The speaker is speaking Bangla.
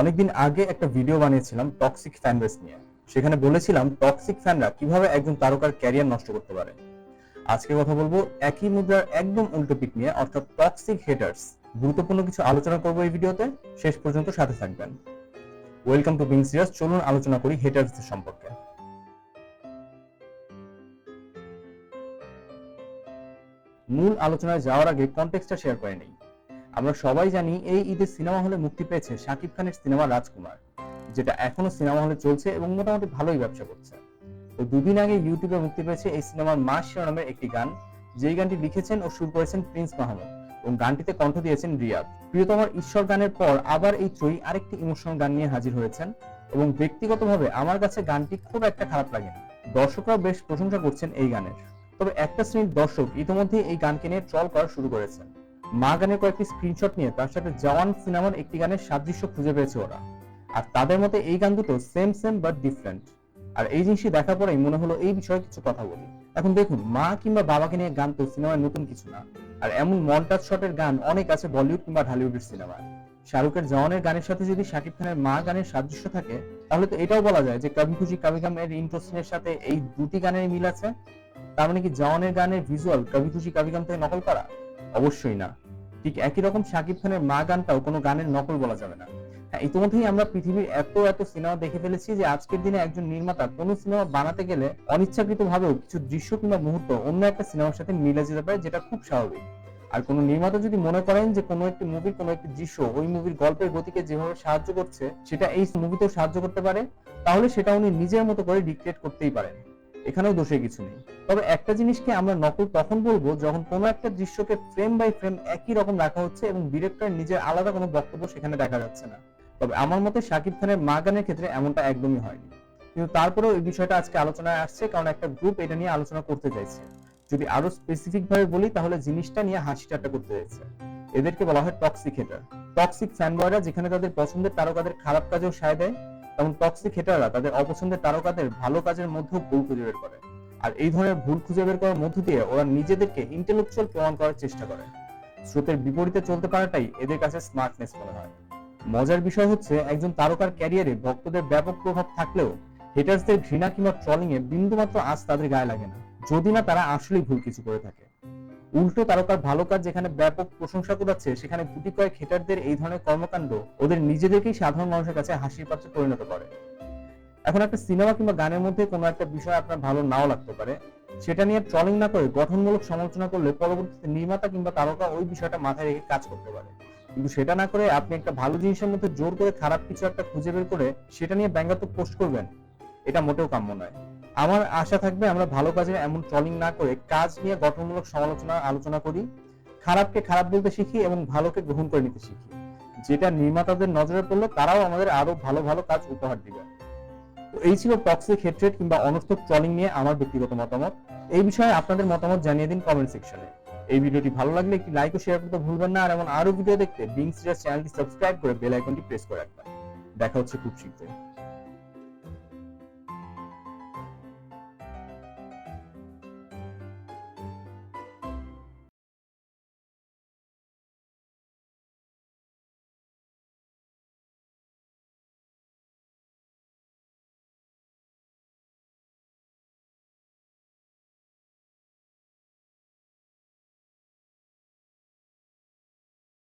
অনেকদিন আগে একটা ভিডিও বানিয়েছিলাম টক্সিক ফ্যান বেস নিয়ে। সেখানে বলেছিলাম টক্সিক ফ্যানরা কীভাবে একজন তারকার ক্যারিয়ার নষ্ট করতে পারে। আজকে কথা বলব একই মুদ্রার একদম উল্টো পিক নিয়ে, অর্থাৎ টক্সিক হেটার্স গুরুত্বপূর্ণ কিছু আলোচনা করব এই ভিডিওতে। শেষ পর্যন্ত সাথে থাকবেন। ওয়েলকাম টু বিং সিরিয়াস চলুন আলোচনা করি হেটার্সদের সম্পর্কে। মূল আলোচনায় যাওয়ার আগে কনটেক্সটটা শেয়ার করে নেই। আমরা সবাই জানি এই ঈদে সিনেমা হলে মুক্তি পেয়েছে শাকিব খানের সিনেমা রাজকুমার, যেটা এখনও সিনেমা হলে চলছে এবং মোটামুটি ভালোই ব্যবসা করছে। তো দুদিন আগে ইউটিউবে মুক্তি পেয়েছে এই সিনেমার মা শিরোনামের একটি গান। যেই গানটি লিখেছেন ও সুর করেছেন প্রিন্স মাহমুদ এবং গানটিতে কণ্ঠ দিয়েছেন রিয়াদ। প্রিয়তমার ঈশ্বর গানের পর আবার এই ত্রয়ী আরেকটি ইমোশনাল গান নিয়ে হাজির হয়েছেন এবং ব্যক্তিগতভাবে আমার কাছে গানটি খুব একটা খারাপ লাগেনি। দর্শকরা বেশ প্রশংসা করছেন এই গানের। তবে একটা শ্রেণির দর্শক ইতিমধ্যে এই গানকে নিয়ে ট্রল করা শুরু করেছে মা গানের কয়েকটি স্ক্রিনশট নিয়ে তার সাথে জওয়ান সিনেমার একটি গানের সাদৃশ্য খুঁজে পেয়েছে ওরা। আর তাদের মতে এই গান দুটো সেম সেম বাট ডিফারেন্ট আর এই জিনিসটি দেখার পরেই মনে হলো এই বিষয়ে কিছু কথা বলি। এখন দেখুন, মা কিংবা বাবাকে নিয়ে গান তো সিনেমায় নতুন কিছু না। আর এমন মন্টাজ শটের গান অনেক আছে বলিউড কিংবা ঢালিউডের সিনেমায়। শাহরুখের জওয়ানের গানের সাথে যদি শাকিব খানের মা গানের সাদৃশ্য থাকে, তাহলে তো এটাও বলা যায় যে কবি খুশি, কবি গাম এর ইন্ট্রোসিনের সাথে এই দুটি গানের মিল আছে। তার মানে কি জওয়ানের গানের ভিজুয়াল কবি খুশি, কবি গাম থেকে নকল করা? অবশ্যই না। ঠিক একই রকম শাকিব খানের মা গানটাও কোনো গানের নকল বলা যাবে না। হ্যাঁ ইতিমধ্যেই আমরা পৃথিবীর এত এত সিনেমা দেখে ফেলেছি যে আজকের দিনে একজন নির্মাতা কোনো সিনেমা বানাতে গেলে অনিচ্ছাকৃত ভাবেও কিছু দৃশ্য কিংবা মুহূর্ত অন্য একটা সিনেমার সাথে মিলে যেতে পারে, যেটা খুব স্বাভাবিক। আর কোনো নির্মাতা যদি মনে করেন যে কোনো একটি মুভির কোনো একটি দৃশ্য ওই মুভির গল্পের গতিকে যেভাবে সাহায্য করছে, সেটা এই মুভিতেও সাহায্য করতে পারে, তাহলে সেটা উনি নিজের মতো করে ডিক্টেট করতেই পারেন। এখানেও দোষের কিছু নেই। তবে একটা জিনিসকে আমরা নকল তখন বলব যখন কোনো একটা দৃশ্যকে ফ্রেম বাই ফ্রেম একই রকম রাখা হচ্ছে এবং ডিরেক্টর নিজের আলাদা কোনো বক্তব্য সেখানে দেখা যাচ্ছে না। তবে আমার মতে শাকিব খানের মা গানের ক্ষেত্রে এমনটা একদমই হয়নি। কিন্তু তারপরেও এই বিষয়টা আজকে আলোচনায় আসছে কারণ একটা গ্রুপ এটা নিয়ে আলোচনা করতে চাইছে। যদি আরও স্পেসিফিক ভাবে বলি তাহলে জিনিসটা নিয়ে হাসি ঠাট্টা করতে চাইছে। এদেরকে বলা হয় টক্সিক হেটার টক্সিক ফ্যানবয়রা যেখানে তাদের পছন্দের তারকাদের খারাপ কাজেও সায় দেয় তেমন টক্সিক হেটাররা তাদের অপছন্দের তারকাদের ভালো কাজের মধ্যেও ভুল খুঁজে বের করে। আর এই ধরনের ভুল খুঁজে বের করার মধ্য দিয়ে ওরা নিজেদেরকে ইন্টেলেকচুয়াল প্রমাণ করার চেষ্টা করে। স্রোতের বিপরীতে চলতে পারাটাই এদের কাছে স্মার্টনেস মনে হয়। মজার বিষয় হচ্ছে, একজন তারকার ক্যারিয়ারে ভক্তদের ব্যাপক প্রভাব থাকলেও হেটার্সদের ঘৃণা কিংবা ট্রলিং এ বিন্দুমাত্র আজ তাদের গায়ে লাগে না, যদি না তারা আসলেই ভুল কিছু করে থাকে। উল্টো তারকার ভালো কাজ যেখানে ব্যাপক প্রশংসা কুড়াচ্ছে, সেখানে গুটি কয়েক হেটারদের এই ধরনের কর্মকাণ্ড ওদের নিজেদেরকেই সাধারণ মানুষের কাছে হাসির পাত্রে পরিণত করে। এখন একটা সিনেমা কিংবা গানের মধ্যে কোনো একটা বিষয় আপনার ভালো নাও লাগতে পারে, সেটা নিয়ে ট্রলিং না করে গঠনমূলক সমালোচনা করলে পরবর্তীতে নির্মাতা কিংবা তারকা ওই বিষয়টা মাথায় রেখে কাজ করতে পারে। কিন্তু সেটা না করে আপনি একটা ভালো জিনিসের মধ্যে জোর করে খারাপ কিছু একটা খুঁজে বের করে সেটা নিয়ে ব্যঙ্গাত্মক পোস্ট করবেন, এটা মোটেও কাম্য নয়। আমার আশা থাকবে আমরা ভালো কাজে এমন ট্রলিং না করে কাজ নিয়ে গঠনমূলক সমালোচনা, আলোচনা করি, খারাপকে খারাপ বলতে শিখি এবং ভালোকে গ্রহণ করে নিতে শিখি। যেটা নির্মাতাদের নজরে পড়লে তারাও আমাদের আরও ভালো ভালো কাজ উপহার দিবে। তো এই ছিল টক্সিক হেট্রেড কিংবা অনর্থক ট্রলিং নিয়ে আমার ব্যক্তিগত মতামত। এই বিষয়ে আপনাদের মতামত জানিয়ে দিন কমেন্ট সেকশনে এই ভিডিওটি ভালো লাগলে একটি লাইক ও শেয়ার করতে ভুলবেন না, আর এমন আরও ভিডিও দেখতে বিং সিরিয়াস চ্যানেলটি সাবস্ক্রাইব করে বেল আইকনটি প্রেস করে রাখবেন। দেখা হচ্ছে খুব শীঘ্রই।